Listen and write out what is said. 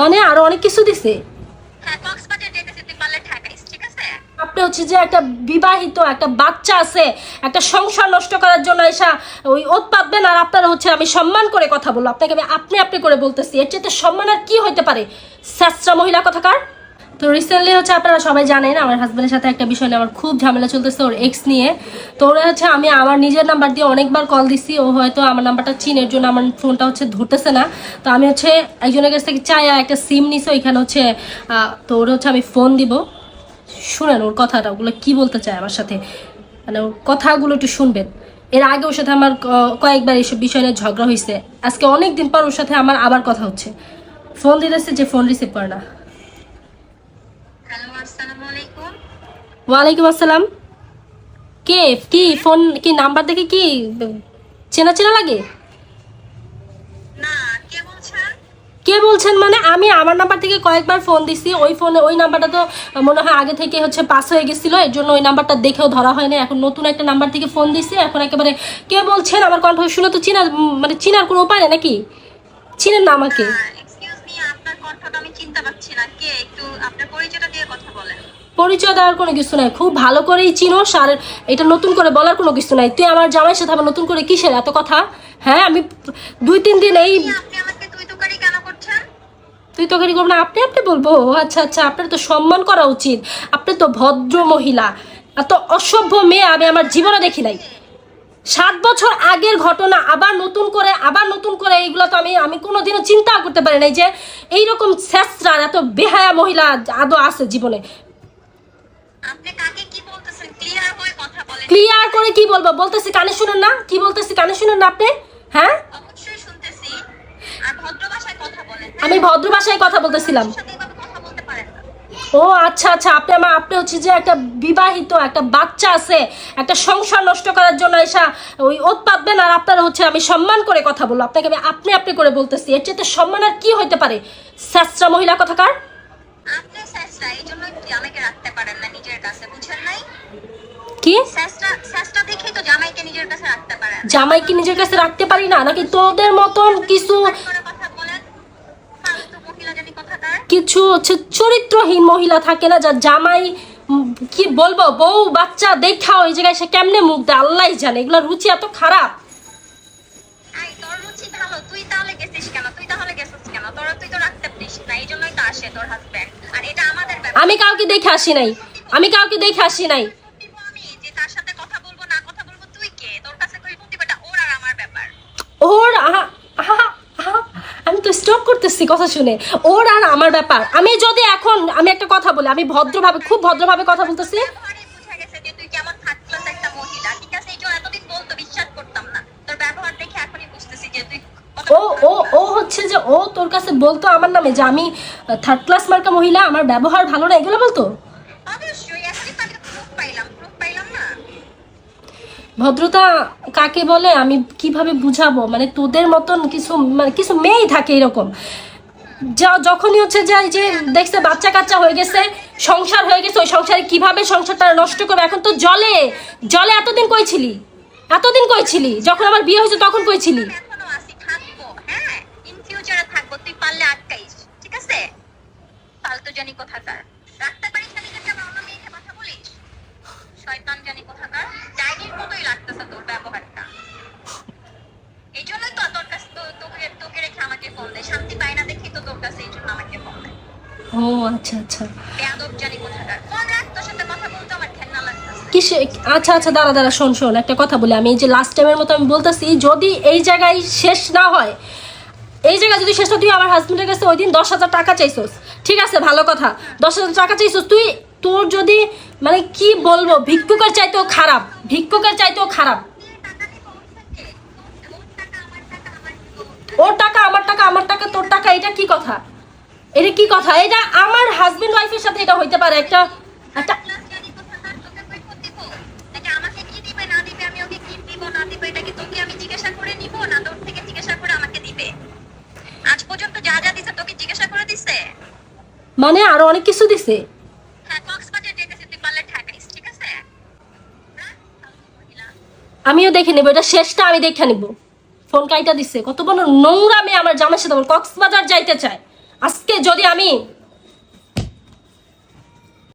মানে আরও অনেক কিছু দিছে। হ্যাঁ আপনি হচ্ছে যে একটা বিবাহিত একটা বাচ্চা আছে একটা সংসার নষ্ট করার জন্য এসা ওই ওত পাতবেন আর আপনার হচ্ছে আমি সম্মান করে কথা বলব। আপনাকে আমি আপনি আপনি করে বলতেছি। এর চেয়ে সম্মান আর কি হইতে পারে? স্যাস্ত্রা মহিলা কথাকার তো রিসেন্টলি হচ্ছে আপনারা সবাই জানেন, আমার হাজব্যান্ডের সাথে একটা বিষয় নিয়ে আমার খুব ঝামেলা চলতেছে ওর এক্স নিয়ে। তো ওরা হচ্ছে আমি আমার নিজের নাম্বার দিয়ে অনেকবার কল দিছি, ও হয়তো আমার নাম্বারটা চিনের জন্য আমার ফোনটা হচ্ছে ধরতেছে না। তো আমি হচ্ছে একজনের কাছ থেকে চাই একটা সিম নিছি, ওইখানে হচ্ছে তো ওরা হচ্ছে আমি ফোন দিব। শুনেন ওর কথাটা, ওগুলো কি বলতে চায় আমার সাথে? মানে ওর কথাগুলো একটু শুনবেন। এর আগে ওর সাথে আমার কয়েকবার এইসব বিষয় নিয়ে ঝগড়া হয়েছে আজকে অনেক দিন পর ওর সাথে আমার আবার কথা হচ্ছে। ফোন দিতেছে যে ফোন রিসিভ করে না। ওয়ালাইকুম আসসালাম। কে? কি ফোন কি নাম্বার দেখে কি চেনা চেনা লাগে? না কে বলছেন? কে বলছেন মানে আমি আমার নাম্বার থেকে কয়েকবার ফোন দিছি ওই ফোনে ওই নাম্বারটা তো মনে হয় আগে থেকে হচ্ছে পাস হয়ে গেছিল এর জন্য ওই নাম্বারটা দেখেও ধরা হয়নি। এখন নতুন একটা নাম্বার থেকে ফোন দিছি এখন একেবারে কে বলছেন? আমার কণ্ঠ শুনে তো চিনার মানে চিনার কোনো উপায় নেই নাকি? চিনেন না আমাকে। এক্সকিউজ মি আপনার কণ্ঠটা আমি চিনতে পারছি না। কে? একটু আপনার পরিচয়টা দিয়ে কথা বলেন। পরিচয় দেওয়ার কোনো কিছু নাই। খুব ভালো করেই চিনো আর এটা নতুন করে বলার কোনো কিছু নাই। তুই আমার জামাইয়ের সাথে আবার নতুন করে কিসের এত কথা? হ্যাঁ আমি দুই তিন দিন এই তুই তো গাড়ি করব না আপনি আপনি বলব। আচ্ছা আচ্ছা আপনার তো সম্মান করা উচিত। আপনি তো ভদ্র মহিলা। এত অসভ্য মেয়ে আমি আমার জীবনে দেখি নাই। সাত বছর আগের ঘটনা আবার নতুন করে আবার নতুন করে এইগুলো তো আমি আমি কোনোদিনও চিন্তা করতে পারি নাই যে এইরকম শেষরা এত বেহায়া মহিলা আদৌ আছে জীবনে। আপনি কাকে কি বলতেছেন? ক্লিয়ার হয়ে কথা বলেন। ক্লিয়ার করে কি বলব? বলতেছি কানে শুনেন না? কি বলতেছি কানে শুনেন না আপনি? হ্যাঁ? অবশ্যই শুনতেছি। আর ভদ্র ভাষায় কথা বলেন। আমি ভদ্র ভাষায় কথা বলতেছিলাম। ও আচ্ছা আচ্ছা আপনি আমার আপনি হচ্ছে যে একটা বিবাহিত একটা বাচ্চা আছে একটা সংসার নষ্ট করার জন্য এসা ওই ওত পাতবেন আর আপনারা হচ্ছে আমি সম্মান করে কথা বলব। আপনাকে আমি আপনি আপনি করে বলতেছি। এর চেয়ে সম্মান আর কি হইতে পারে? স্যাস্ত্রা মহিলা কথাকার আপনি স্যাসরা এই জন্য আমাকে রাখতে পারেন না? কাছে বুঝেন নাই? কি? দেখেই তো জামাইকে নিজের কাছে রাখতে পারেন জামাই কি নিজের কাছে রাখতে পারি না নাকি তোদের মতন কিছু কিছু হচ্ছে চরিত্রহীন মহিলা থাকে না যা জামাই কি বলব বউ বাচ্চা দেখা ওই জায়গায় সে কেমনে মুখ দেয় আল্লাহ জানে এগুলো রুচি এত খারাপ। তুই তাহলে গেছিস কেন? তুই তাহলে গেছিস কেন? তোর তুই তো রাখতে পারিস না এই জন্যই তো আসে তোর হাজবেন্ড আর এটা আমাদের আমি কাউকে দেখে আসি নাই। আমি কাউকে দেখে আসি নাই। ওর আমি তো স্টপ করতেছি কথা শুনে। ওর আর আমার ব্যাপার। আমি যদি এখন, আমি একটা কথা বলি, আমি ভদ্রভাবে, খুব ভদ্রভাবে কথা বলতেছি। ও ও ও হচ্ছে যে ও তোর কাছে বলতো আমার নামে যে আমি থার্ড ক্লাস মার্কা মহিলা, আমার ব্যবহার ভালো না, এগুলো বলতো অবশ্যই এখনই তো আমি প্রুফ পাইলাম প্রুফ পাইলাম না ভদ্রতা কাকে বলে? আমি কীভাবে বুঝাবো? মানে তোদের মতন কিছু মানে কিছু মেয়েই থাকে এরকম। যা, যখনই হচ্ছে যে যে দেখছে বাচ্চা কাচ্চা হয়ে গেছে, সংসার হয়ে গেছে, ওই সংসারে কীভাবে সংসারটা নষ্ট করবে? এখন তো জলে জলে এতদিন কইছিলি এতদিন কইছিলি যখন আমার বিয়ে হয়েছে তখন কই ছিলি? এখনও আসি থাকব। হ্যাঁ শয়তান আমার ঘেন্না লাগতেছে? কিসে? আচ্ছা আচ্ছা দাঁড়া দাঁড়া শোন শোন একটা কথা বলি। আমি এই যে লাস্ট টাইমের মতো আমি বলতেছি যদি এই জায়গায় শেষ না হয় এই জায়গায় যদি শেষ হয় তুই আমার হাজবেন্ডের কাছে ওই দিন দশ হাজার টাকা চাইছোস। ঠিক আছে ভালো কথা। দশ হাজার টাকা চাইছোস তুই তোর যদি মানে কি বলব ভিক্ষুকের চাইতেও খারাপ ভিক্ষুকের চাইতেও খারাপ। ওর টাকা আমার টাকা আমার টাকা তোর টাকা এটা কি কথা? এটা কি কথা? এটা আমার হাজবেন্ড ওয়াইফের সাথে এটা হইতে পারে। একটা একটা দিছে দিছে মানে আরও অনেক কিছু দিছে। আমিও দেখে নেব, এটা শেষটা আমি দেখে নিব। ফোন কাইটা দিচ্ছে কত বড় নোংরা মেয়ে আমার জামার সাথে কক্সবাজার যাইতে চায়। আজকে যদি আমি